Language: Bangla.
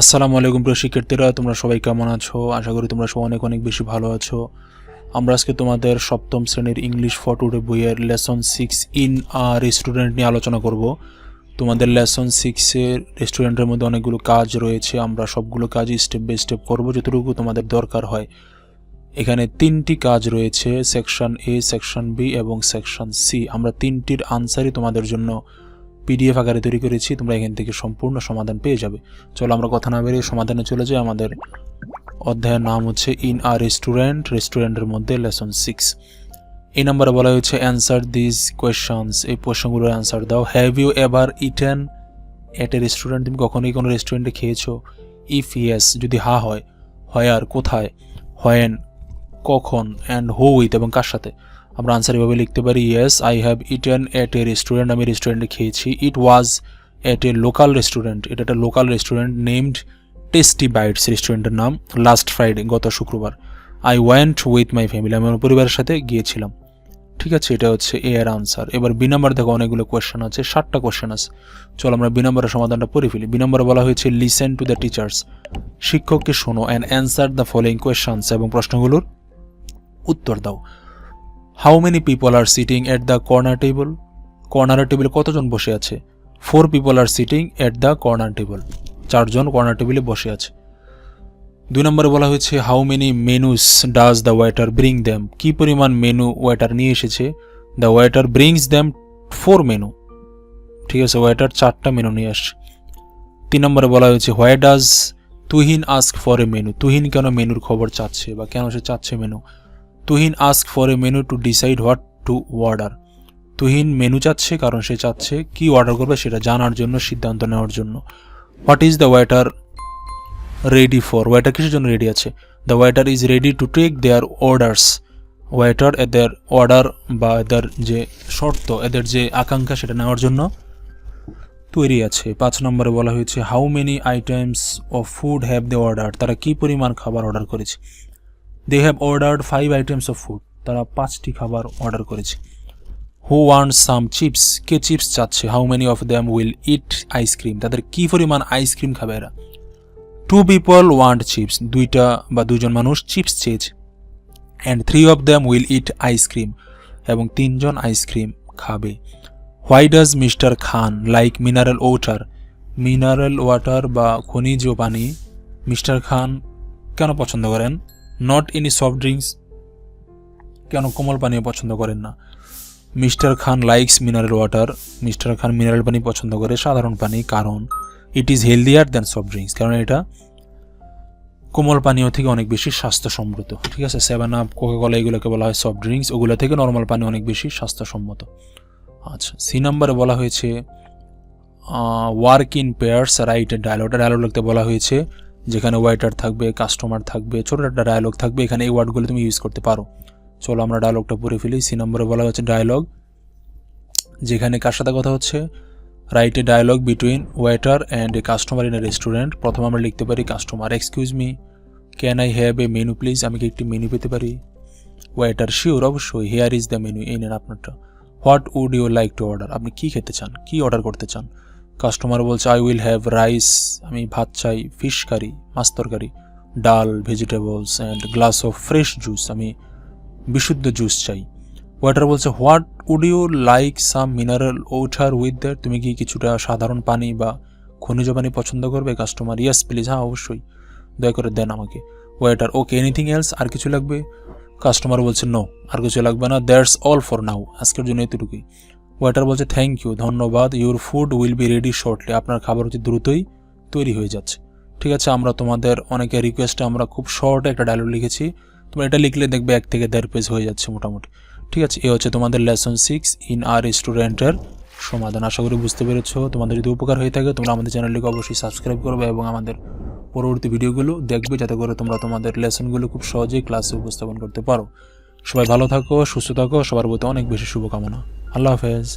আসসালামু আলাইকুম প্রিয় শিক্ষার্থীরা, তোমরা সবাই কেমন আছো? আশা করি তোমরা সবাই অনেক অনেক বেশি ভালো আছো। আমরা আজকে তোমাদের সপ্তম শ্রেণির ইংলিশ ফটোডে বইয়ের lesson six in a restaurant নিয়ে আলোচনা করব। তোমাদের লেসন সিক্সের রেস্টুরেন্টের মধ্যে অনেকগুলো কাজ রয়েছে, আমরা সবগুলো কাজ স্টেপ বাই স্টেপ করব যতটুকু তোমাদের দরকার হয়। এখানে তিনটি কাজ রয়েছে সেকশন এ সেকশন বি এবং সেকশন সি আমরা তিনটির আনসারই তোমাদের জন্য পিডিএফ আকারে তৈরি করেছি, তোমরা এখান থেকে সম্পূর্ণ সমাধান পেয়ে যাবে। চলো আমরা কথা না বেরিয়ে সমাধানে চলে যাই। আমাদের অধ্যায়ের নাম হচ্ছে ইন আর রেস্টুরেন্ট রেস্টুরেন্টের মধ্যে লেসন সিক্স এই নাম্বারে বলা হয়েছে অ্যান্সার দিস কোয়েশনস এই প্রশ্নগুলোর অ্যান্সার দাও। Have you ever eaten at a restaurant তুমি কখনোই কোনো রেস্টুরেন্টে খেয়েছো? ইফ ইয়েস যদি হা হয় হয় আর কোথায়? হয়েন কখন? অ্যান্ড হো উইথ এবং কার সাথে? আমরা আনসার এভাবে লিখতে পারি yes I have eaten at a restaurant আমি রেস্টুরেন্টে খেয়েছি। ইট ওয়াজ এট এ লোকাল রেস্টুরেন্ট এটা একটা local restaurant named tasty bites রেস্টুরেন্টের নাম। লাস্ট ফ্রাইডে গত শুক্রবার। I went with my family আমি আমার পরিবারের সাথে গিয়েছিলাম। ঠিক আছে, এটা হচ্ছে এ এর আনসার এবার বি নাম্বার দেখো, অনেকগুলো কোয়েশ্চেন আছে ষাটটা কোয়েশ্চেন আছে। চলো আমরা বি নম্বরের সমাধানটা পড়ে ফেলি। বি নম্বরে বলা হয়েছে লিসেন টু দ্য টিচার্স শিক্ষককে শোনো and answer the following questions এবং প্রশ্নগুলোর উত্তর দাও। How many people are sitting at the corner table corner টেবিলে কতজন বসে আছে? Four people are sitting at the corner table চারজন কর্নার টেবিলে বসে আছে। দুই নম্বরে বলা হয়েছে how many menus does the waiter bring them কী পরিমাণ মেনু ওয়েটার নিয়ে এসেছে? The waiter brings them four menu ঠিক আছে ওয়েটার চারটা মেনু নিয়ে আসছে। তিন নম্বরে বলা হয়েছে why does Tuhin ask for a menu Tuhin কেন মেনুর খবর চাচ্ছে বা কেন সে চাচ্ছে menu Tuhin ask for a menu to decide what to order Tuhin menu চাচ্ছে, কারণ সে চাচ্ছে কি অর্ডার করবে সেটা জানার জন্য, সিদ্ধান্ত নেওয়ার জন্য। What is the waiter ready for waiter কিসের জন্য রেডি আছে? The waiter is ready to take their orders waiter এদের অর্ডার বা এদের যে শর্ত এদের যে আকাঙ্ক্ষা সেটা নেওয়ার জন্য তৈরি আছে। পাঁচ নম্বরে বলা হয়েছে how many items of food have they order তারা কি পরিমাণ খাবার অর্ডার করেছে? They have ordered five items of food তারা পাঁচটি খাবার অর্ডার করেছে। হু ওয়ান্ট সাম চিপস কে চিপস চাচ্ছে? How many of them will eat ice cream তাদের কি পরিমাণ আইসক্রিম খাবে এরা? টু পিপল ওয়ান্ট চিপস দুইটা বা দুজন মানুষ চিপস চেয়েছে। And three of them will eat ice cream এবং তিনজন আইসক্রিম খাবে। Why does mister Khan like mineral water mineral water বা খনিজ পানি মিস্টার খান কেন পছন্দ করেন? নট এনি সফট ড্রিঙ্কস কেন কোমল পানীয় পছন্দ করেন না? Mister Khan likes mineral water mister Khan mineral পানি পছন্দ করে সাধারণ পানি, কারণ it is healthier than soft drinks কারণ এটা কোমল পানীয় থেকে অনেক বেশি স্বাস্থ্যসম্মত। ঠিক আছে? সেভেন আপ কোকাকলা এগুলোকে বলা হয় সফট ড্রিঙ্কস ওগুলো থেকে নর্মাল পানি অনেক বেশি স্বাস্থ্যসম্মত। আচ্ছা সি নাম্বারে বলা হয়েছে ওয়ার্ক ইন পেয়ার্স রাইট ডায়লগটা ডায়লগ লিখতে বলা হয়েছে যেখানে ওয়েটার থাকবে কাস্টমার থাকবে, ছোটো একটা ডায়লগ থাকবে, এখানে এই ওয়ার্ডগুলো তুমি ইউজ করতে পারো। চলো আমরা ডায়লগটা পড়ে ফেলি। সি নম্বরে বলা হচ্ছে ডায়লগ যেখানে কার সাথে কথা হচ্ছে? Write a dialogue between waiter and a customer in a restaurant প্রথম আমরা লিখতে পারি customer excuse me can I have a menu please আমি কি একটি মেনু পেতে পারি? ওয়েটার শিওর অবশ্যই হেয়ার ইজ দ্য মেনু এই নেন আপনারটা। What would you like to order আপনি কী খেতে চান? কী অর্ডার করতে চান? কাস্টমার বলছে আই উইল হ্যাভ রাইস আমি ভাত চাই ফিশ কারি মাছ তরকারি, dal vegetables and glass of fresh juice আমি বিশুদ্ধ জুস চাই। ওয়েটার বলছে what would you like some mineral water with that তুমি কি কিছুটা সাধারণ পানি বা খনিজ পানি পছন্দ করবে? কাস্টমার ইয়াস প্লিজ হ্যাঁ অবশ্যই। দয়া করে দেন আমাকে। ওয়েটার ওকে এনিথিং এলস আর কিছু লাগবে? কাস্টমার বলছে নো আর কিছু লাগবে না। দ্যাটস অল ফর নাও আজকের জন্য এতটুকুই। ওয়েটার বলছে থ্যাংক ইউ ধন্যবাদ your food will be ready shortly আপনার খাবার হচ্ছে দ্রুতই তৈরি হয়ে যাচ্ছে। ঠিক আছে, আমরা তোমাদের অনেকের রিকোয়েস্টে আমরা খুব শর্ট একটা ডায়লগ লিখেছি। তোমরা এটা লিখলে দেখবে এক থেকে দেড় পেজ হয়ে যাচ্ছে মোটামুটি। ঠিক আছে, এ হচ্ছে তোমাদের লেসন সিক্স ইন আর স্টুডেন্টের সমাধান। আশা করি বুঝতে পেরেছ। তোমাদের যদি উপকার হয়ে থাকে, তোমরা আমাদের চ্যানেলটিকে অবশ্যই সাবস্ক্রাইব করবে এবং আমাদের পরবর্তী ভিডিওগুলো দেখবে, যাতে করে তোমরা তোমাদের লেসনগুলো খুব সহজেই ক্লাসে উপস্থাপন করতে পারো। সবাই ভালো থাকো, সুস্থ থাকো, সবার প্রতি অনেক বেশি শুভকামনা। আল্লাহ হাফেজ